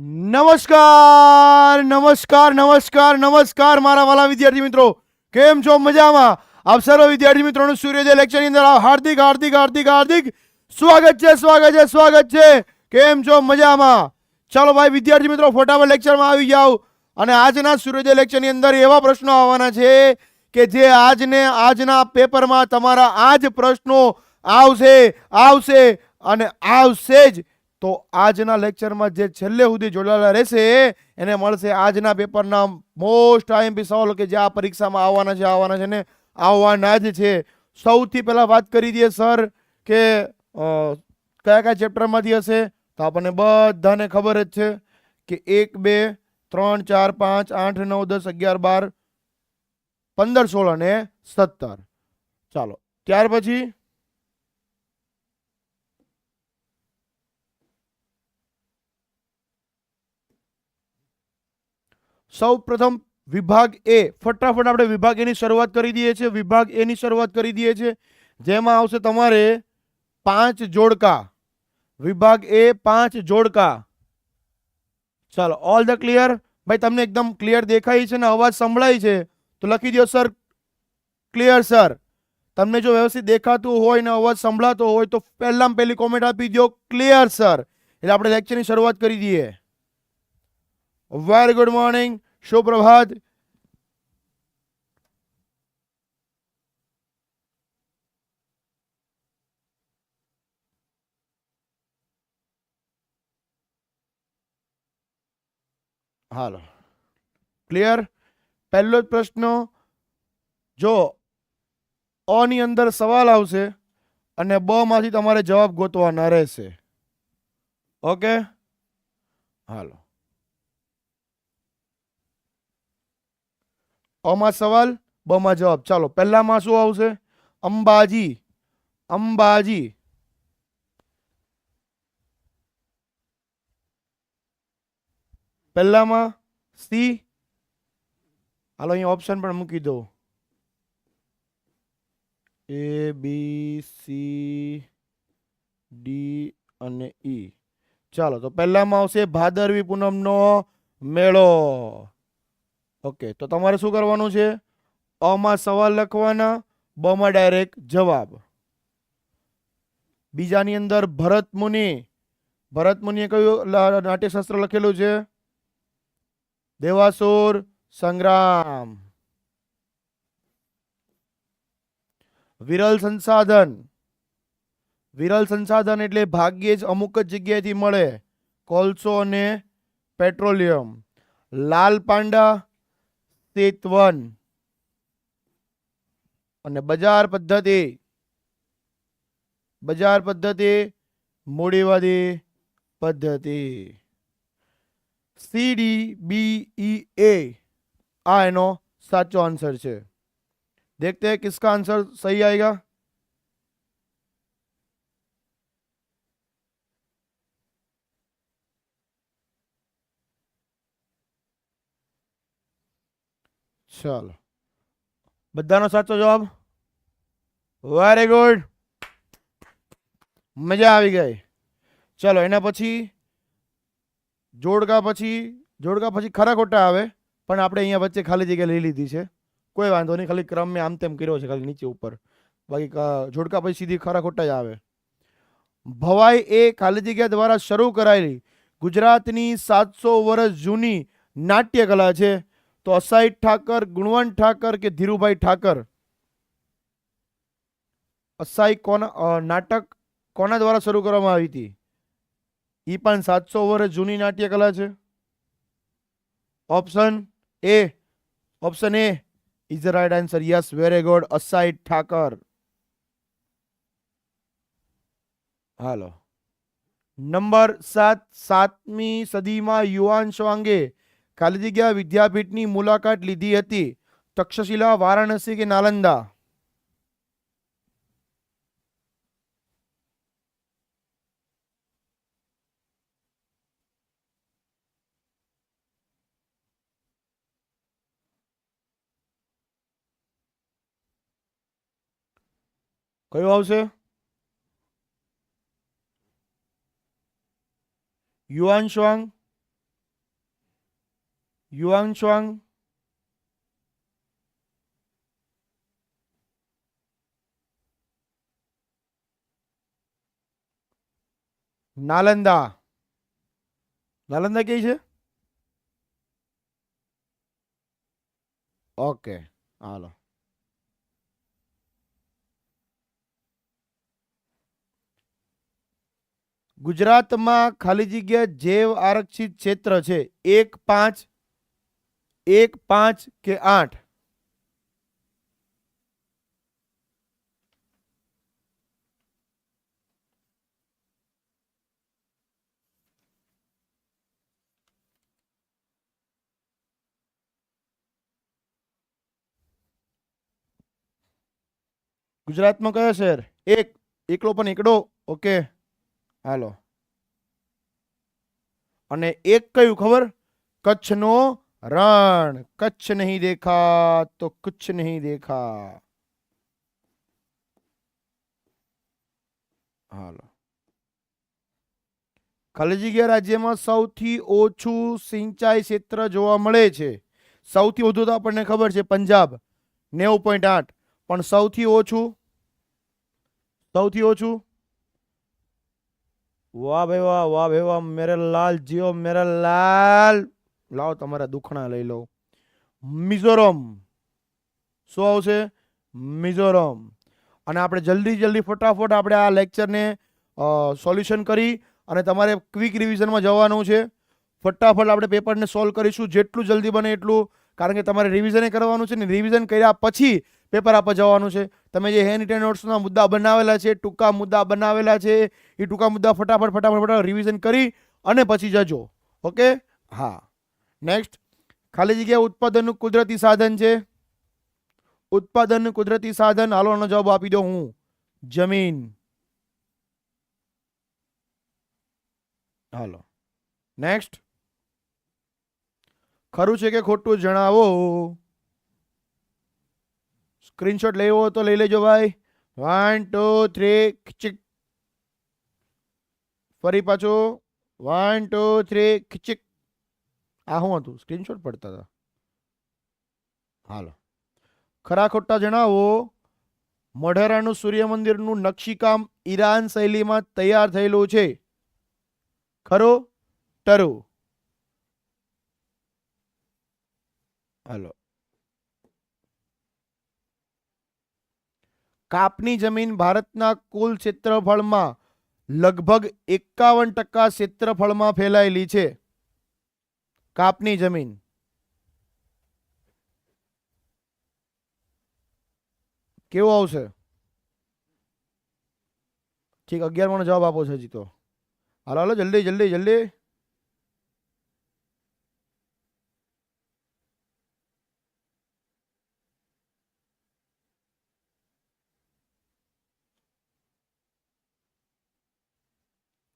નમસ્કાર નમસ્કાર નમસ્કાર નમસ્કાર, મારા વાલા વિદ્યાર્થી મિત્રો. કેમ છો? મજામાં? આપ સર્વ વિદ્યાર્થી મિત્રોનું સૂર્યોદય લેક્ચરની અંદર હાર્દિક હાર્દિક હાર્દિક હાર્દિક સ્વાગત છે સ્વાગત છે સ્વાગત છે. કેમ છો? મજામાં? ચાલો ભાઈ, વિદ્યાર્થી મિત્રો ફોટામાં લેક્ચરમાં આવી જાઓ. અને આજના સૂર્યોદય લેક્ચરની અંદર એવા પ્રશ્નો આવવાના છે કે જે આજને, આજના પેપરમાં તમારા આ જ પ્રશ્નો આવશે આવશે અને આવશે જ. તો આજના લેક્ચરમાં જે છેલ્લે સુધી જોડાયેલા રહેશે, એને મળશે આજના પેપરના મોસ્ટ આઈએમપી સવાલો કે જે આ પરીક્ષામાં આવવાના છે આવવાના છે ને આવવાના જ છે. સૌથી પહેલાં વાત કરી દઈએ સર કે કયા કયા ચેપ્ટરમાંથી હશે? તો આપણને બધાને ખબર જ છે કે એક, બે, ત્રણ, ચાર, પાંચ, આઠ, નવ, દસ, અગિયાર, બાર, પંદર, સોળ અને સત્તર. ચાલો, ત્યાર પછી સૌ પ્રથમ વિભાગ એ ફટાફટ આપણે વિભાગ એની શરૂઆત કરી દઈએ છીએ. વિભાગ એની શરૂઆત કરી દઈએ છીએ. જેમાં આવશે તમારે પાંચ જોડકા. વિભાગ એ પાંચ જોડકા. ચાલો ઓલ ધ ક્લિયર ભાઈ, તમને એકદમ ક્લિયર દેખાય છે ને અવાજ સંભળાય છે? તો લખી દો સર ક્લિયર સર તમને જો વ્યવસ્થિત દેખાતું હોય ને અવાજ સંભળાતો હોય તો પહેલામાં પહેલી કોમેન્ટ આપી દો ક્લિયર સર એટલે આપણે લેક્ચરની શરૂઆત કરી દઈએ. વેરી ગુડ મોર્નિંગ સુપ્રભાત હાલો ક્લિયર પહેલો જ પ્રશ્ન, જો અની અંદર સવાલ આવશે અને બ માંથી તમારે જવાબ ગોતવાના રહેશે. ઓકે હાલો અમાં સવાલ, બમાં જવાબ. ચાલો, પહેલામાં શું આવશે? અંબાજી અંબાજી. પહેલામાં સી. હાલો, અહીંયા ઓપ્શન પણ મૂકી દો એ બી સી ડી અને ઈ ચાલો, તો પહેલામાં આવશે ભાદરવી પૂનમનો મેળો. ઓકે તો તમારે શું કરવાનું છે? અમાં સવાલ લખવાના, બમાં ડાયરેક્ટ જવાબ. બીજાની અંદર ભરત મુનિ. ભરત મુનિએ કયું નાટ્યશાસ્ત્ર લખેલું છે? દેવાસુર સંગ્રામ. વિરલ સંસાધન. વિરલ સંસાધન એટલે ભાગ્યે જ અમુક જ જગ્યાએથી મળે, કોલસો અને પેટ્રોલિયમ. લાલ પાંડા ચેતવન અને બજાર પદ્ધતિ બજાર પદ્ધતિ મૂડીવાદી પદ્ધતિ સી ડી બી ई ए आ एनो साचो आंसर છે देखते हैं किसका आंसर सही आएगा ચાલો. બધાનો સાચો જવાબ? વેરી ગુડ મજા આવી ગઈ. ચલો, એના પછી જોડકા પછી જોડકા પછી ખરા ખોટા આવે, પણ આપણે અહીંયા વચ્ચે ખાલી જગ્યા લઈ લીધી છે. કોઈ વાંધો નહીં, ખાલી ક્રમ મેં આમ તેમ કર્યો છે, ખાલી નીચે ઉપર. બાકી જોડકા પછી સીધી ખરા ખોટા જ આવે. ભવાઈ એ ખાલી જગ્યા દ્વારા શરૂ કરાયેલી ગુજરાતની સાતસો વર્ષ જૂની નાટ્ય કલા છે. તો અસાઈ ઠાકર ગુણવંત ઠાકર કે ધીરુભાઈ ઠાકર? અસાઈ કોના નાટક કોના દ્વારા શરૂ કરવામાં આવી હતી? ઈ પણ સાતસો વર્ષ જૂની નાટ્યકલા છે. Option A option A, is the right answer, yes, very good, Asai Thakar. Hello. Number સાત, સાતમી સદીમાં યુવાન સ્વાંગે જગ્યા વિદ્યાપીઠની મુલાકાત લીધી હતી. તક્ષશિલા વારાણસી કે નાલંદા? કયું આવશે? યુઆન શ્વાંગ? યુઆંગ chuang. નાલંદા નાલંદા કઈ છે? ઓકે હાલો. ગુજરાતમાં ખાલી જગ્યા જૈવ આરક્ષિત ક્ષેત્ર છે. એક પાંચ એક પાંચ કે આઠ? ગુજરાતમાં કયો શહેર? એક. એકલો પણ એકડો? ઓકે. હાલો. અને એક કયું ખબર? કચ્છનો રણ કચ્છ નહીં દેખા તો કુછ નહીં દેખા. હાલો. ખાલી જગ્યા રાજ્યમાં સૌથી ઓછું સિંચાઈ ક્ષેત્ર જોવા મળે છે. સૌથી વધુ તો આપણને ખબર છે પંજાબ, નેવું પોઈન્ટ આઠ. પણ સૌથી ઓછું? સૌથી ઓછું? વાહ ભાઈ વાહ વાહ ભાઈ વાહ મેરે લાલ, જીઓ મેરે લાલ. લાવો, તમારા દુખણા લઈ લો મિઝોરમ. શું આવશે? મિઝોરમ. અને આપણે જલ્દી જલ્દી ફટાફટ આપણે આ લેક્ચરને સોલ્યુશન કરી અને તમારે ક્વિક રિવિઝનમાં જવાનું છે. ફટાફટ આપણે પેપરને સોલ્વ કરીશું. જેટલું જલ્દી બને એટલું. કારણ કે તમારે રિવિઝન કરવાનું છે ને રિવિઝન કર્યા પછી પેપર આપવા જવાનું છે. તમે જે હેન્ડ રિટર્ન નોટ્સના મુદ્દા બનાવેલા છે, ટૂંકા મુદ્દા બનાવેલા છે, એ ટૂંકા મુદ્દા ફટાફટ ફટાફટ ફટાફટ રિવિઝન કરી અને પછી જજો. ઓકે હા. નેક્સ્ટ ખાલી જગ્યા ઉત્પાદનનું કુદરતી સાધન છે. ઉત્પાદન કુદરતી સાધન. હાલોનો જવાબ આપી દો હું. જમીન. હાલો. નેક્સ્ટ ખરું છે કે ખોટું જણાવો? સ્ક્રીનશોટ લેવો તો લઈ લેજો ભાઈ. વન ટુ થ્રી ખીચક. ફરી પાછો. વન ટુ થ્રી ખીચક. આ શું હતું? સ્ક્રીનશોટ પડતા હતા હાલો. ખરા ખોટા જણાવો. મોઢેરાનું સૂર્ય મંદિરનું નકશીકામ ઈરાન શૈલીમાં તૈયાર થયેલું છે. ખરો? ટરો. હાલો. કાપની જમીન ભારતના કુલ ક્ષેત્રફળમાં લગભગ એકાવન ટકા ક્ષેત્રફળમાં ફેલાયેલી છે. કાપની જમીન. કેવું આવશે? ઠીક, અગિયાર જવાબ આપો છે હજી તો હાલો હાલો, જલ્દી જલ્દી જલ્દી.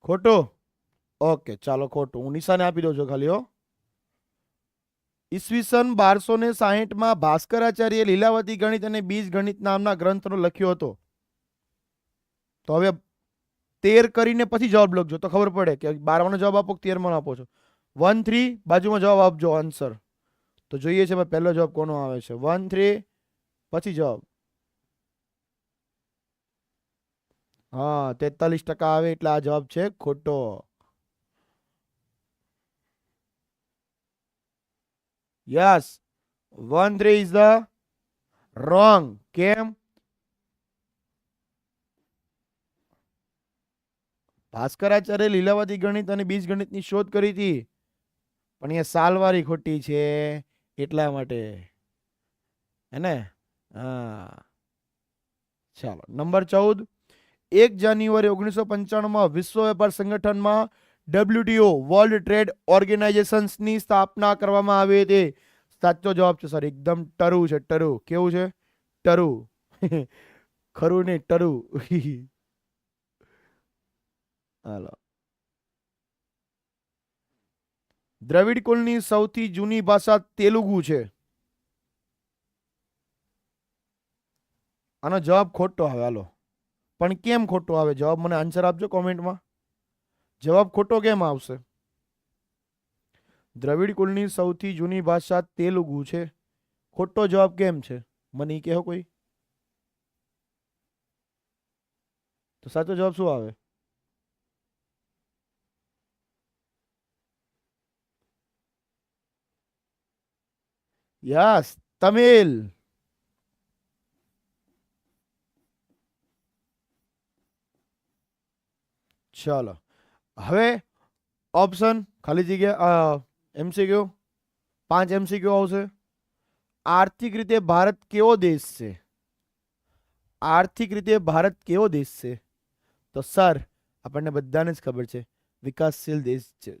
ખોટું? ઓકે, ચાલો ખોટું. હું નિશાને આપી દઉં છું ખાલી, હો. ઈસવીસન બારસો ને સાહીઠમાં ભાસ્કરાચાર્ય લીલાવતી ગણિત અને બીજ ગણિત નામના ગ્રંથનો લખ્યો હતો. તો હવે તેર કરીને પછી જવાબ લખજો, તો ખબર પડે કે બારમાનો જવાબ આપો કે તેરમાનો આપો છો. વન થ્રી, બાજુમાં જવાબ આપજો આન્સર તો જોઈએ છે ભાઈ, પહેલો જવાબ કોનો આવે છે? વન થ્રી, પછી જવાબ. હા, તેતાલીસ ટકા આવે એટલે આ જવાબ છે ખોટો. Yes one three is the wrong કેમ ભાસ્કરાચાર્ય લીલાવતી ગણિત અને બીજ ગણિતની શોધ કરી હતી. પણ એ સાલવારી ખોટી છે એટલા માટે. હે ને હા. ચાલો. નંબર ચૌદ. એક જાન્યુઆરી ઓગણીસો પંચાણુંમાં વિશ્વ વેપાર સંગઠનમાં ડબ્લ્યુટીઓ વર્લ્ડ ટ્રેડ ઓર્ગેનાઇઝેશન્સની સ્થાપના કરવામાં આવી હતી. સાચો જવાબ છે સર એકદમ ટરુ છે, ટરુ. કેવું છે? ટરુ. ખરું નહીં ટરુ. હાલો. દ્રવિડ કુલની સૌથી જૂની ભાષા તેલુગુ છે. આનો જવાબ ખોટો આવે, હાલો. પણ કેમ ખોટો આવે? જવાબ મને આન્સર આપજો કોમેન્ટમાં જવાબ ખોટો કેમ આવશે? દ્રવિડ કુળની સૌથી જૂની ભાષા તેલુગુ છે. ખોટો જવાબ કેમ છે? મને ઈ કહો કોઈ. તો સાચો જવાબ શું આવે? યસ, તમિલ. ચાલો. હવે ઓપ્શન ખાલી જગ્યા એમસીક્યુ પાંચ એમસીક્યુ આવશે. આર્થિક રીતે ભારત કેવો દેશ છે? આર્થિક રીતે ભારત કેવો દેશ છે? તો સર, આપણને બધાને જ ખબર છે, વિકાસશીલ દેશ છે.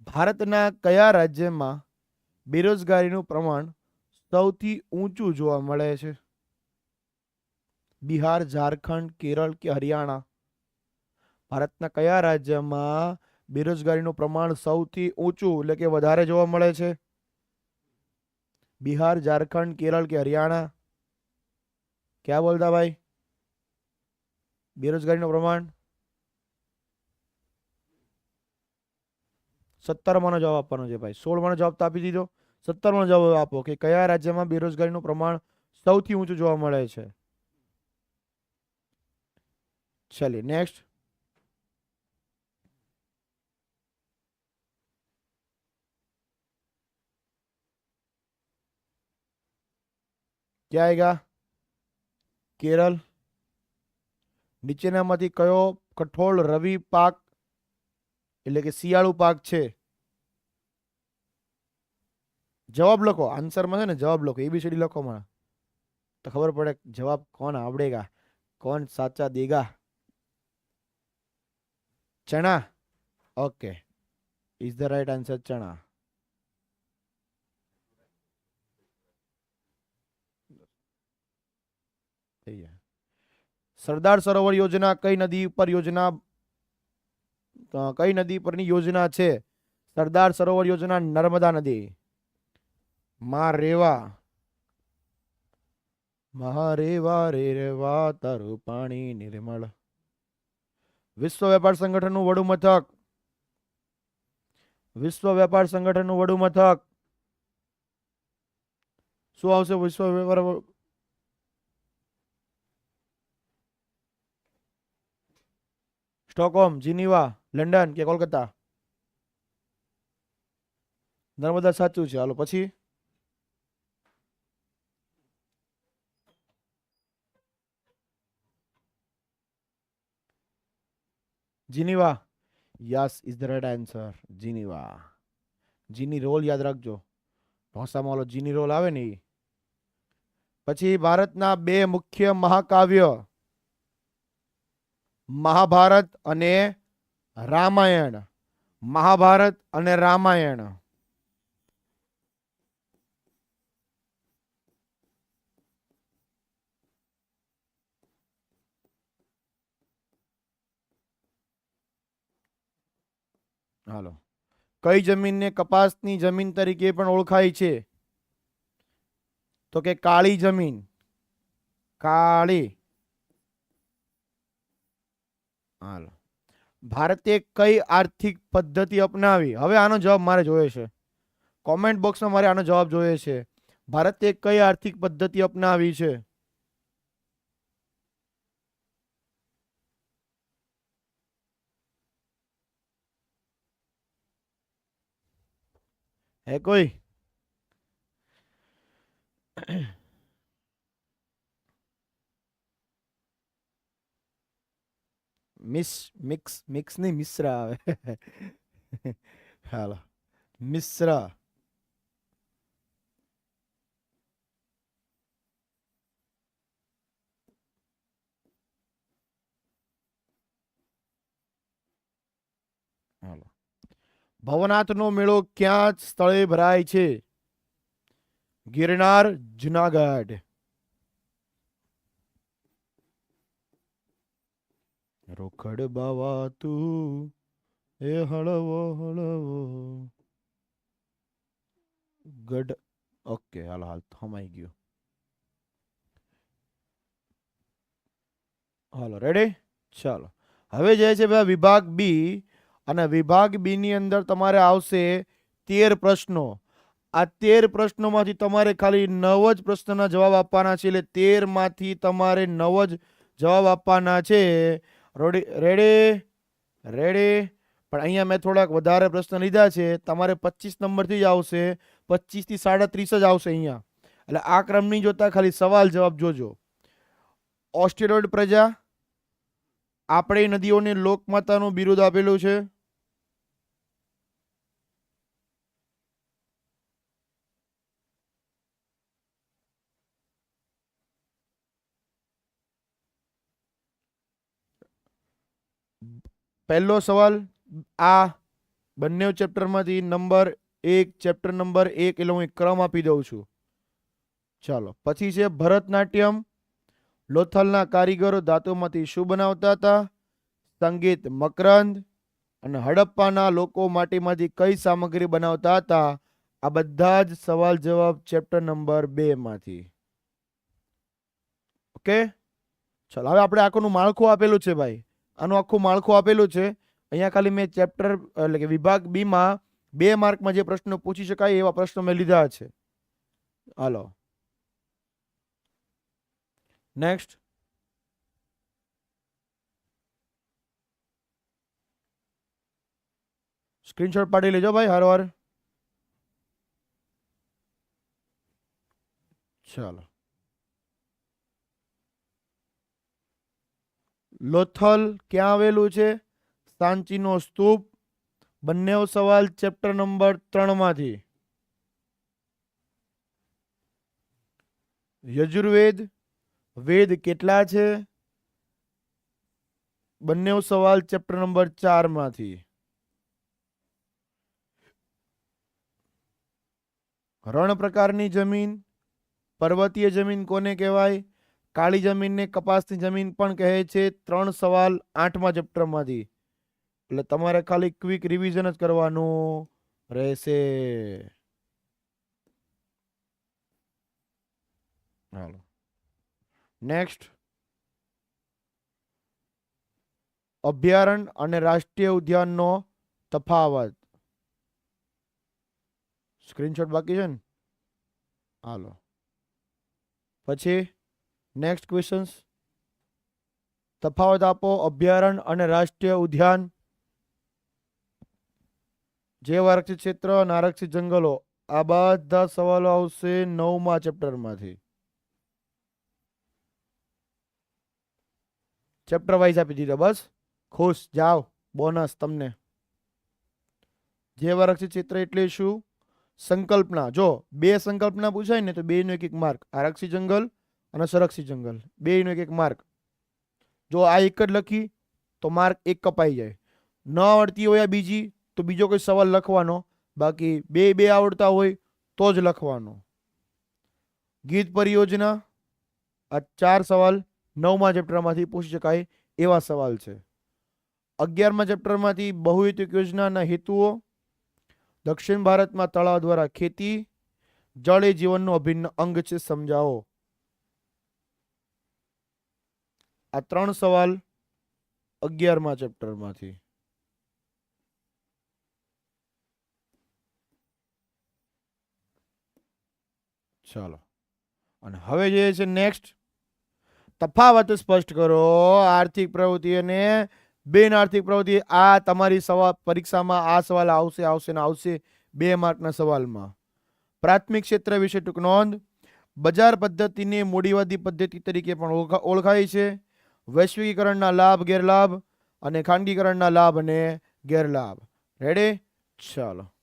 ભારતના કયા રાજ્યમાં બેરોજગારીનું પ્રમાણ સૌથી ઊંચું જોવા મળે છે? બિહાર, ઝારખંડ, કેરળ કે હરિયાણા? ભારતના કયા રાજ્યમાં બેરોજગારીનું પ્રમાણ સૌથી ઊંચું, એટલે કે વધારે જોવા મળે છે? બિહાર, ઝારખંડ, કેરળ કે હરિયાણા? ક્યાં બોલતા ભાઈ? બેરોજગારીનું પ્રમાણ? સત્તરમાંનો જવાબ આપવાનો છે ભાઈ. સોળમાંનો જવાબ તો આપી દીધો. સત્તરમાંનો જવાબ આપો કે કયા રાજ્યમાં બેરોજગારીનું પ્રમાણ સૌથી ઊંચું જોવા મળે છે? ચલી નેક્સ્ટ. क्या आएगा કેરળ નીચેનામાંથી કયો કઠોળ રવિ પાક એટલે કે શિયાળુ પાક છે જવાબ લખો આન્સરમાં છે ને જવાબ લખો એબીસીડી લખો મને તો ખબર પડે જવાબ કોણ આવડેગા કોણ સાચા દેગા ચણા okay is the right answer ચણા થઈ જાય. સરદાર સરોવર યોજના કઈ નદી ઉપર યોજના કઈ નદી પરની યોજના છે? સરદાર સરોવર યોજના નર્મદા નદી. માં રેવા. મહારેવા રે રેવા, તારું પાણી નિર્મળ. વિશ્વ વેપાર સંગઠનનું વડું મથક. વિશ્વ વેપાર સંગઠનનું વડું મથક. શું આવશે વિશ્વ વેપાર સ્ટોકહોમ જીનીવા લંડન કે કોલકાતા નર્મદા સાચું છે. હાલો, પછી? Geneva. Yes, is the right answer. Geneva. જીની રોલ યાદ રાખજો. ઢોસામાં ઓલો જીની રોલ આવે ને ઈ. પછી ભારતના બે મુખ્ય મહાકાવ્ય. મહાભારત અને રામાયણ. મહાભારત અને રામાયણ. હાલો. કઈ જમીનને કપાસની જમીન તરીકે પણ ઓળખાય છે? તો કે કાળી જમીન. કાળી. હાલો. ભારતે કઈ આર્થિક પદ્ધતિ અપનાવી? હવે આનો જવાબ મારે જોઈએ છે. કોમેન્ટ બોક્સમાં મારે આનો જવાબ જોઈએ છે. ભારતે કઈ આર્થિક પદ્ધતિ અપનાવી છે? હે કોઈ? મિસ મિક્સ મિક્સ નહીં મિશ્ર આવે હાલો મિશ્ર ભવનાથનો મેળો ક્યાં સ્થળે ભરાય છે ગિરનાર જુનાગઢ રોકડ બાવા તું, એ હળવો હળવો. ગઢ, ઓકે, હાલ હાલ, થમાઈ ગયો. હાલો રેડી ચાલો. હવે જે છે ભાઈ, વિભાગ બી અને વિભાગ બી ની અંદર તમારે આવશે તેર પ્રશ્નો. આ તેર પ્રશ્નોમાંથી તમારે ખાલી નવ જ પ્રશ્નના જવાબ આપવાના છે, એટલે તેરમાંથી તમારે નવ જ જવાબ આપવાના છે. રોડી, રેડી રેડી. પણ અહીંયા મેં થોડાક વધારે પ્રશ્ન લીધા છે. તમારે પચીસ નંબરથી જ આવશે. પચીસથી સાડત્રીસ જ આવશે અહીંયા. એટલે આ ક્રમની જોતા ખાલી સવાલ જવાબ જોજો. ઓસ્ટ્રેલોઇડ પ્રજા, આપણે નદીઓને લોકમાતાનું બિરુદ આપેલું છે. પહેલો સવાલ, આ બંને ચેપ્ટરમાંથી નંબર એક, ચેપ્ટર નંબર એક, એટલે હું એક ક્રમ આપી દઉં છું. ચાલો, પછી છે ભરતનાટ્યમ. લોથલના કારીગરો ધાતુમાંથી શું બનાવતા હતા? સંગીત મકરંદ અને હડપ્પાના લોકો માટીમાંથી કઈ સામગ્રી બનાવતા હતા? આ બધા જ સવાલ જવાબ ચેપ્ટર નંબર બે માંથી. ઓકે? ચાલો, હવે આપણે આખું માળખું આપેલું છે ભાઈ. આનું આખું માળખું આપેલું છે. અહીંયા ખાલી મેં ચેપ્ટર એટલે કે વિભાગ બીમાં બે માર્કમાં જે પ્રશ્નો પૂછી શકાય એવા પ્રશ્નો મેં લીધા છે. હાલો. નેક્સ્ટ સ્ક્રીનશોટ પાડી લેજો ભાઈ હારવાર ચાલો. લોથલ ક્યાં આવેલું છે? સાંચીનો સ્તૂપ. બંને સવાલ ચેપ્ટર નંબર ત્રણમાંથી યજુર્વેદ. વેદ કેટલા છે? બંને સવાલ ચેપ્ટર નંબર ચારમાંથી રણ પ્રકારની જમીન. પર્વતીય જમીન કોને કહેવાય? કાળી જમીનને કપાસની જમીન પણ કહે છે, ત્રણ સવાલ આઠમા ચેપ્ટરમાંથી. એટલે તમારે ખાલી ક્વિક રિવિઝન જ કરવાનું રહેશે. હાલો. નેક્સ્ટ અભયારણ્ય અને રાષ્ટ્રીય ઉદ્યાનનો તફાવત. સ્ક્રીનશોટ બાકી છે ને? હાલો. પછી? નેક્સ્ટ ક્વેશ્ચન્સ તફાવત આપો અભયારણ્ય અને રાષ્ટ્રીય ઉદ્યાન. જે આરક્ષિત ક્ષેત્ર અને આરક્ષિત જંગલો. આ બધા સવાલો આવશે નવમા ચેપ્ટરમાંથી. ચેપ્ટર વાઇઝ આપી દીધા, બસ. ખુશ, જાઓ. બોનસ તમને. જે આરક્ષિત ક્ષેત્ર એટલે શું? સંકલ્પના. જો બે સંકલ્પના પૂછાય ને તો બે નો એક એક માર્ક આરક્ષિત જંગલ અને સંરક્ષિત જંગલ. બે નો એક એક માર્ક. જો આ એક જ લખી, તો માર્ક એક કપાઈ જાય. ન આવડતી હોય આ બીજી, તો બીજો કોઈ સવાલ લખવાનો. બાકી બે બે આવડતા હોય, તો જ લખવાનો. ગીત પરિયોજના, આ ચાર સવાલ નવમા ચેપ્ટરમાંથી પૂછી શકાય એવા સવાલ છે. અગિયારમા ચેપ્ટરમાંથી બહુહેતુક યોજનાના હેતુઓ, દક્ષિણ ભારતમાં તળાવ દ્વારા ખેતી, જળ એ જીવનનું અભિન્ન અંગ છે સમજાવો. આ ત્રણ સવાલ અગિયારમા ચેપ્ટરમાંથી. ચાલો. અને હવે જે છે નેક્સ્ટ તફાવત સ્પષ્ટ કરો. આર્થિક પ્રવૃત્તિ અને બિન આર્થિક પ્રવૃત્તિ, આ તમારી સવાલ પરીક્ષામાં આ સવાલ આવશે આવશે ને આવશે બે માર્કના સવાલમાં. પ્રાથમિક ક્ષેત્ર વિશે ટૂંક નોંધ. બજાર પદ્ધતિને મૂડીવાદી પદ્ધતિ તરીકે પણ ઓળખા- ઓળખાય છે. વૈશ્વિકીકરણના લાભ, ગેરલાભ અને ખાનગીકરણના લાભ અને ગેરલાભ. રેડી ચાલો.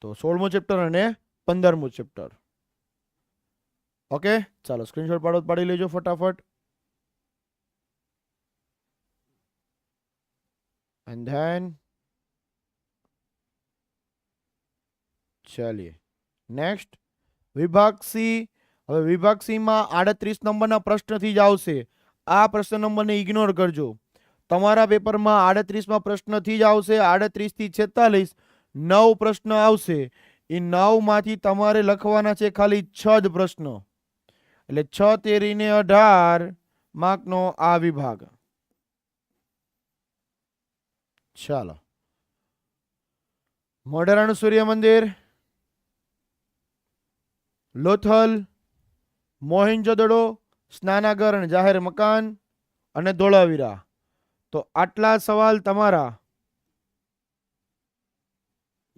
તો સોળમું ચેપ્ટર અને પંદરમું ચેપ્ટર. ઓકે ચાલો સ્ક્રીનશોટ પાડો, પાડી લેજો ફટાફટ. એન્ડ ધેન ચાલીએ. નેક્સ્ટ વિભાગ સી. હવે વિભાગ સીમાં આડત્રીસ નંબરના પ્રશ્નથી જ આવશે. આ પ્રશ્ન નંબરને ઇગ્નોર કરજો. તમારા પેપરમાં આડત્રીસમાં પ્રશ્નથી જ આવશે, આડત્રીસથી છેતાલીસ નવ પ્રશ્ન આવશે. એ નવમાંથી તમારે લખવાના છે ખાલી છ જ પ્રશ્ન. એટલે છ તેરીને અઢાર માર્કનો આ વિભાગ. ચાલો. મોઢેરાનું સૂર્ય મંદિર. લોથલ મોહેન્જોદડો સ્નાનાગર અને જાહેર મકાન અને ધોળાવીરા. તો આટલા સવાલ તમારા.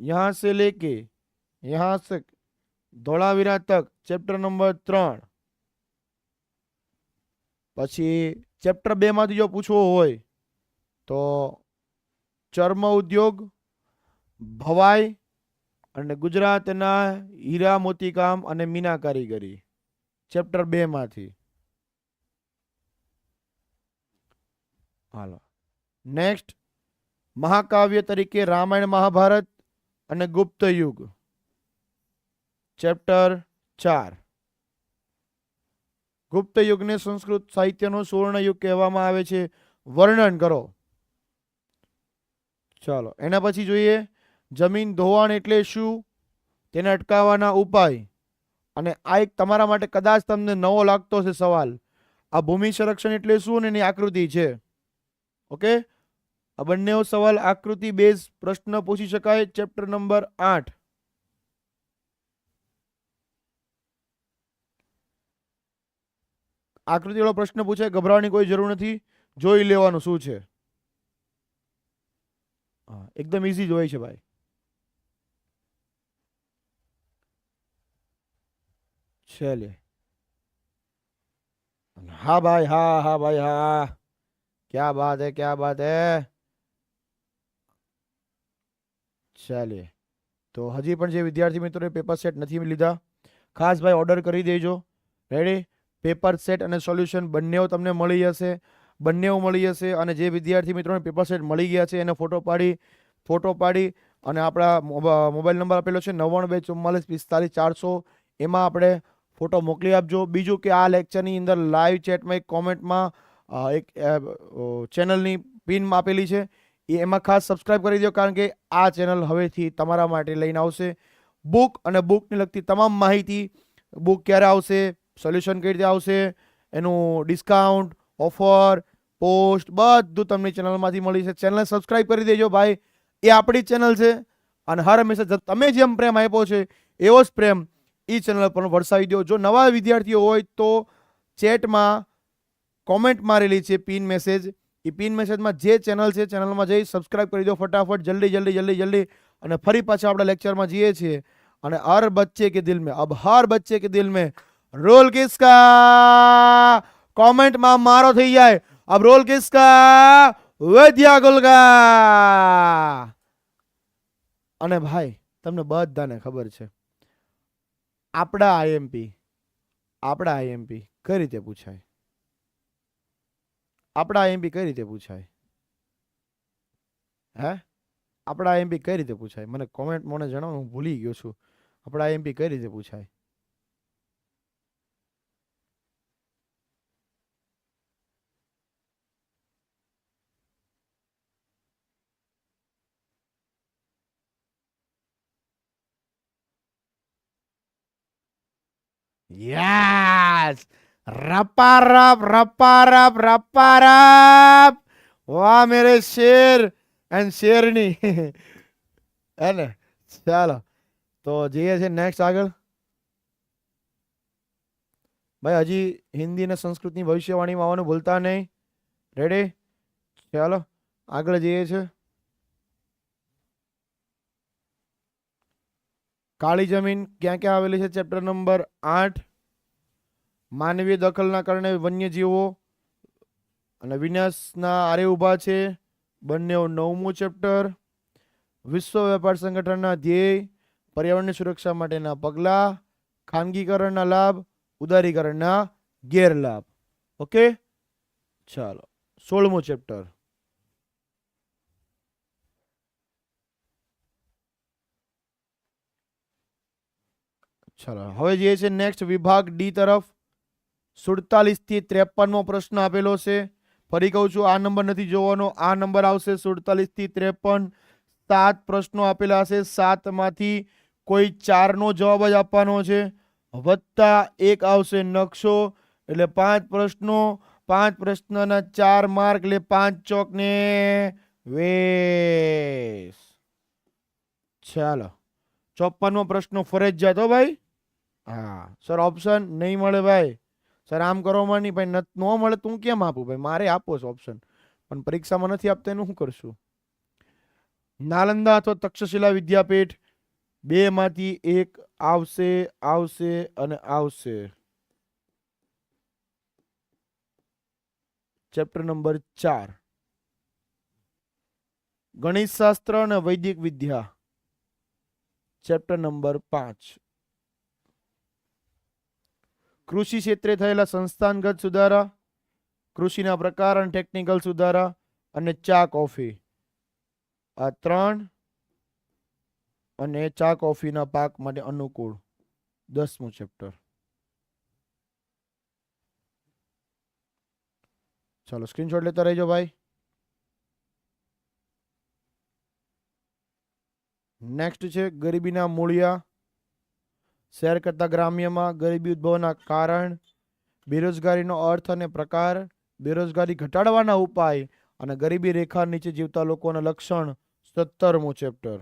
યહાં સે લેકે, યહાં સે ધોળાવીરા તક, ચેપ્ટર નંબર ત્રણ. પછી ચેપ્ટર બેમાંથી જો પૂછવો હોય, તો ચર્મ ઉદ્યોગ, ભવાઈ અને ગુજરાતના હીરા મોતીકામ અને મીના કારીગરી, ચેપ્ટર બે માંથી. હાલો. નેક્સ્ટ મહાકાવ્ય તરીકે રામાયણ મહાભારત અને ગુપ્ત યુગ. ચેપ્ટર ચાર. ગુપ્ત યુગને સંસ્કૃત સાહિત્યનો સુવર્ણ યુગ કહેવામાં આવે છે. વર્ણન કરો. ચાલો, એના પછી જોઈએ જમીન ધોવાણ એટલે શું? તેને અટકાવવાના ઉપાય. અને આ એક તમારા માટે કદાચ તમને નવો લાગતો છે સવાલ. આ ભૂમિ સંરક્ષણ એટલે શું અને એની આકૃતિ છે? ઓકે? આ બંને સવાલ આકૃતિ બેઝ પ્રશ્ન પૂછી શકાય. ચેપ્ટર નંબર આઠ. આકૃતિ વાળો પ્રશ્ન પૂછાય, ગભરાવાની કોઈ જરૂર નથી. જોઈ લેવાનું શું છે. એકદમ ઈઝી જ હોય છે ભાઈ. છે હા ભાઈ હા હા ભાઈ હા ક્યા બાત હે ક્યા બાત હે ચાલીએ તો હજી પણ જે વિદ્યાર્થી મિત્રોએ પેપર સેટ નથી લીધા, ખાસ ભાઈ ઓર્ડર કરી દેજો. રેડી પેપર સેટ અને સોલ્યુશન બંનેઓ તમને મળી જશે. બંનેઓ મળી જશે અને જે વિદ્યાર્થી મિત્રોને પેપર સેટ મળી ગયા છે એને ફોટો પાડી ફોટો પાડી અને આપણા મોબાઈલ નંબર આપેલો છે નવ્વાણું બે ચુમ્માલીસ પિસ્તાલીસ ચારસો. એમાં આપણે ફોટો મોકલી આપજો. બીજું કે આ લેક્ચરની અંદર લાઈવ ચેટમાં એક કોમેન્ટમાં એક ચેનલની પિન આપેલી છે. એ એમાં ખાસ સબસ્ક્રાઇબ કરી દો કારણ કે આ ચેનલ હવેથી તમારા માટે લઈને આવશે. બુક અને બુકને લગતી તમામ માહિતી બુક ક્યારે આવશે સોલ્યુશન કઈ રીતે આવશે, એનું ડિસ્કાઉન્ટ ઓફર પોસ્ટ બધું તમને ચેનલમાંથી મળી છે ચેનલને સબસ્ક્રાઇબ કરી દેજો ભાઈ. એ આપણી ચેનલ છે. અને હર હંમેશા તમે જેમ પ્રેમ આપ્યો છે, એવો જ પ્રેમ એ ચેનલ પર વરસાવી દો. જો નવા વિદ્યાર્થીઓ હોય તો ચેટમાં કોમેન્ટ મારેલી છે પિન મેસેજ એ પિન મેસેજમાં જે ચેનલ છે ચેનલમાં જઈ સબસ્ક્રાઇબ કરી દો ફટાફટ, જલ્દી જલ્દી જલ્દી જલ્દી. અને ફરી પાછા આપણે લેક્ચરમાં જઈએ છીએ. અને હર બચ્ચે કે દિલ મેં, અબ હર બચ્ચે કે દિલ મેં, રોલ કિસકા કોમેન્ટમાં મારો થઈ જાય. અબ રોલ કિસકા વૈદ્યા ગુલકા અને ભાઈ, તમને બધાને ખબર છે. આપણા આઈએમપી આપણા આઈએમપી કઈ રીતે પૂછાય? આપણા આઈએમપી કઈ રીતે પૂછાય? હે? આપણા આઈએમપી કઈ રીતે પૂછાય? મને કોમેન્ટ મને જણાવો, હું ભૂલી ગયો છું. આપણા આઈએમપી કઈ રીતે પૂછાય? યસ રપારપ રપારપ રપારપ વાહ મેરે શેર એન્ડ શેરની હે ને ચાલો તો જઈએ છે નેક્સ્ટ આગળ ભાઈ હજી હિન્દી અને સંસ્કૃતની ભવિષ્યવાણીમાં આવવાનું ભૂલતા નહીં રેડી ચાલો આગળ જઈએ છે કાળી જમીન ક્યાં ક્યાં આવેલી છે ચેપ્ટર નંબર આઠ માનવીય દખલના કારણે વન્યજીવો અને વિનાશના આરે ઊભા છે. બંને નવમું ચેપ્ટર. વિશ્વ વેપાર સંગઠનના ધ્યેય, પર્યાવરણની સુરક્ષા માટેના પગલાં, ખાનગીકરણના લાભ, ઉદારીકરણના ગેરલાભ. ઓકે? ચાલો, સોળમું ચેપ્ટર. ચાલો, હવે જે છે નેક્સ્ટ વિભાગ ડી તરફ. સુડતાલીસથી ત્રેપનમો પ્રશ્ન આપેલો છે. ફરી કહું છું, આ નંબર નથી જોવાનો. આ નંબર આવશે સુડતાલીસથી ત્રેપન. સાત પ્રશ્નો આપેલા હશે સાતમાંથી કોઈ ચારનો જવાબ જ આપવાનો છે. વત્તા એક આવશે નકશો. એટલે પાંચ પ્રશ્નો, પાંચ પ્રશ્નના ચાર માર્ક એટલે પાંચ ચોક ને ચાલો, ચોપ્પનમો પ્રશ્ન ફરજિયાત હો ભાઈ. હા, સર, ઓપ્શન નહીં મળે ભાઈ. સર આમ કરવામાં નહીં, ભાઈ, ન મળે તું કેમ આપું? ભાઈ, મારે આપો છો ઓપ્શન પણ પરીક્ષામાં નથી આપતા, એનું શું કરશું? નાલંદા અથવા તક્ષશિલા વિદ્યાપીઠ બે માંથી એક આવશે આવશે અને આવશે. ચેપ્ટર નંબર ચાર. ગણિતશાસ્ત્ર અને વૈદિક વિદ્યા. ચેપ્ટર નંબર પાંચ. કૃષિ ક્ષેત્રે થયેલા સંસ્થાનગત સુધારા, કૃષિના પ્રકાર અને ટેકનિકલ સુધારા અને ચા કોફી. આ ત્રણ અને ચા કોફીના પાક માટે અનુકૂળ. દસમું ચેપ્ટર ચાલો સ્ક્રીનશોટ લેતા રહેજો ભાઈ. નેક્સ્ટ છે ગરીબીના મૂળિયા શેર કરતાં ગ્રામ્યમાં ગરીબી ઉદ્ભવના કારણ, બેરોજગારીનો અર્થ અને પ્રકાર, બેરોજગારી ઘટાડવાના ઉપાય અને ગરીબી રેખા નીચે જીવતા લોકોના લક્ષણ સત્તરમું ચેપ્ટર.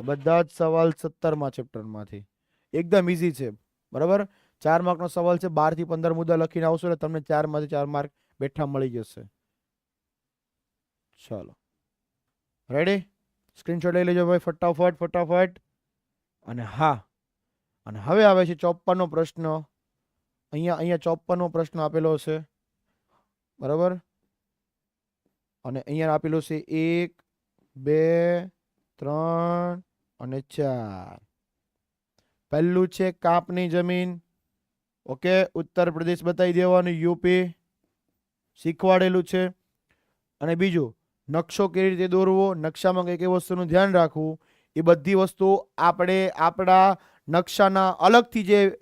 બધા જ સવાલ સત્તરમાં ચેપ્ટરમાંથી. એકદમ ઇઝી છે. બરાબર? ચાર માર્કનો સવાલ છે, બારથી પંદર મુદ્દા લખીને આવશો એટલે તમને ચારમાંથી ચાર માર્ક બેઠા મળી જશે. ચાલો. રેડી સ્ક્રીનશોટ લઈ લેજો ભાઈ, ફટાફટ ફટાફટ. અને હા અને હવે આવે છે ચોપ્પનનો પ્રશ્ન. અહીંયા અહીંયા ચોપ્પનનો પ્રશ્ન આપેલો છે. બરાબર? અને અહીંયા આપેલું છે એક, બે, ત્રણ અને ચાર. પહેલું છે કાપની જમીન. ઓકે, ઉત્તર પ્રદેશ બતાવી દેવાનું, યુપી. શીખવાડેલું છે. અને બીજું, નકશો કેવી રીતે દોરવો, નકશામાં કઈ કઈ વસ્તુનું ધ્યાન રાખવું, એ બધી વસ્તુ આપણે આપણા નકશાના અલગથી જે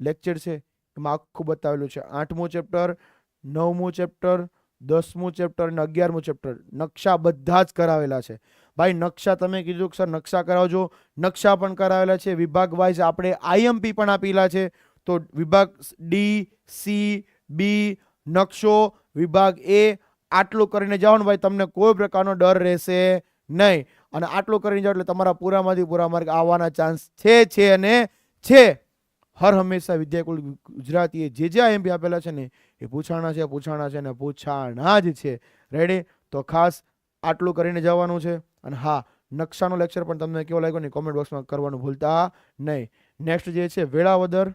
લેક્ચર છે, એમાં આખું બતાવેલું છે. આઠમું ચેપ્ટર નવમું ચેપ્ટર દસમું ચેપ્ટર અને અગિયારમું ચેપ્ટર નકશા બધા જ કરાવેલા છે. ભાઈ, નકશા તમે કીધું સર, નકશા કરાવજો. નકશા પણ કરાવેલા છે. વિભાગ વાઇઝ આપણે આઈએમપી પણ આપેલા છે. તો વિભાગ ડી, સી, બી, નકશો, વિભાગ એ, આટલું કરીને જાઓ ને ભાઈ, તમને કોઈ પ્રકારનો ડર રહેશે નહીં. અને આટલું કરીને જાઓ એટલે તમારા પૂરામાંથી પૂરા માર્ક આવવાના ચાન્સ છે છે અને છે. હર હંમેશા વિદ્યાકુલ ગુજરાતીએ જે જે આઈએમપી આપેલા છે ને, એ પૂછાણા છે પૂછાણા છે ને પૂછાણા જ છે. રેડી તો ખાસ આટલું કરીને જવાનું છે. અને હા, નકશાનો લેક્ચર પણ તમને કેવો લાગ્યો ને કોમેન્ટ બોક્સમાં કરવાનું ભૂલતા નહીં. નેક્સ્ટ જે છે, વેળાવદર,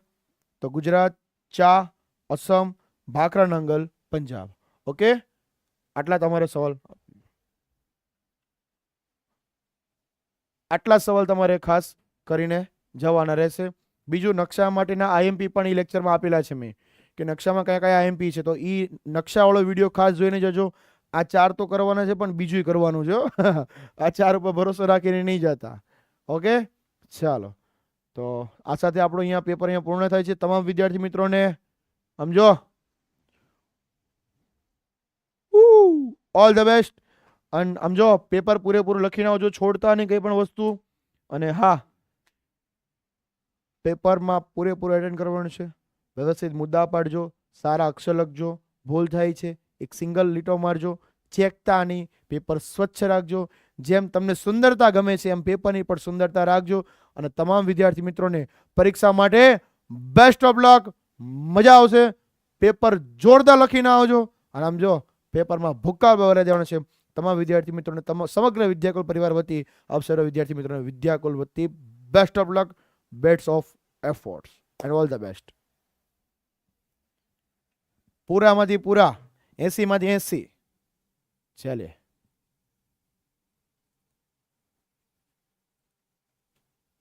તો ગુજરાત, ચા, અસમ, ભાખરા, નંગલ, પંજાબ. ઓકે આટલા તમારે સવાલ. આટલા સવાલ તમારે ખાસ કરીને જવાના રહેશે. બીજું, નકશા માટેના આઈએમપી પણ એ લેક્ચરમાં આપેલા છે મેં. કે નકશામાં કયા કયા આઈએમપી છે, તો એ નકશાવાળો વીડિયો ખાસ જોઈને જજો. આ ચાર તો કરવાના છે, પણ બીજું કરવાનું છે આ ચાર ઉપર ભરોસો રાખીને નહીં જતા. ઓકે? ચાલો. તો આ સાથે આપણું અહીંયા પેપર અહીંયા પૂર્ણ થાય છે. તમામ વિદ્યાર્થી મિત્રોને, સમજો? ઓલ ધ બેસ્ટ અને આમ જો, પેપર પૂરેપૂરું લખીને આવજો, છોડતા નહીં કંઈ પણ વસ્તુ. અને હા, પેપરમાં પૂરેપૂરું એટેન્ડ કરવાનું છે. વ્યવસ્થિત મુદ્દા પાડજો, સારા અક્ષર લખજો, ભૂલ થાય છે, એક સિંગલ લીટો મારજો, ચેકતા નહીં, પેપર સ્વચ્છ રાખજો. જેમ તમને સુંદરતા ગમે છે, એમ પેપરની પણ સુંદરતા રાખજો. અને તમામ વિદ્યાર્થી મિત્રોને પરીક્ષા માટે બેસ્ટ ઓફ લક મજા આવશે. પેપર જોરદાર લખીને આવજો. અને આમ જો, પેપરમાં ભૂક્કા વગેરે દેવાના છે. તમામ વિદ્યાર્થી મિત્રોને તમામ સમગ્ર વિદ્યાકુલ પરિવાર વતી, આપ વિદ્યાર્થી મિત્રોને વિદ્યાકુલ વતી best of luck bets of efforts and all the best પૂરામાંથી પૂરા, એસીમાંથી એસી. ચાલે.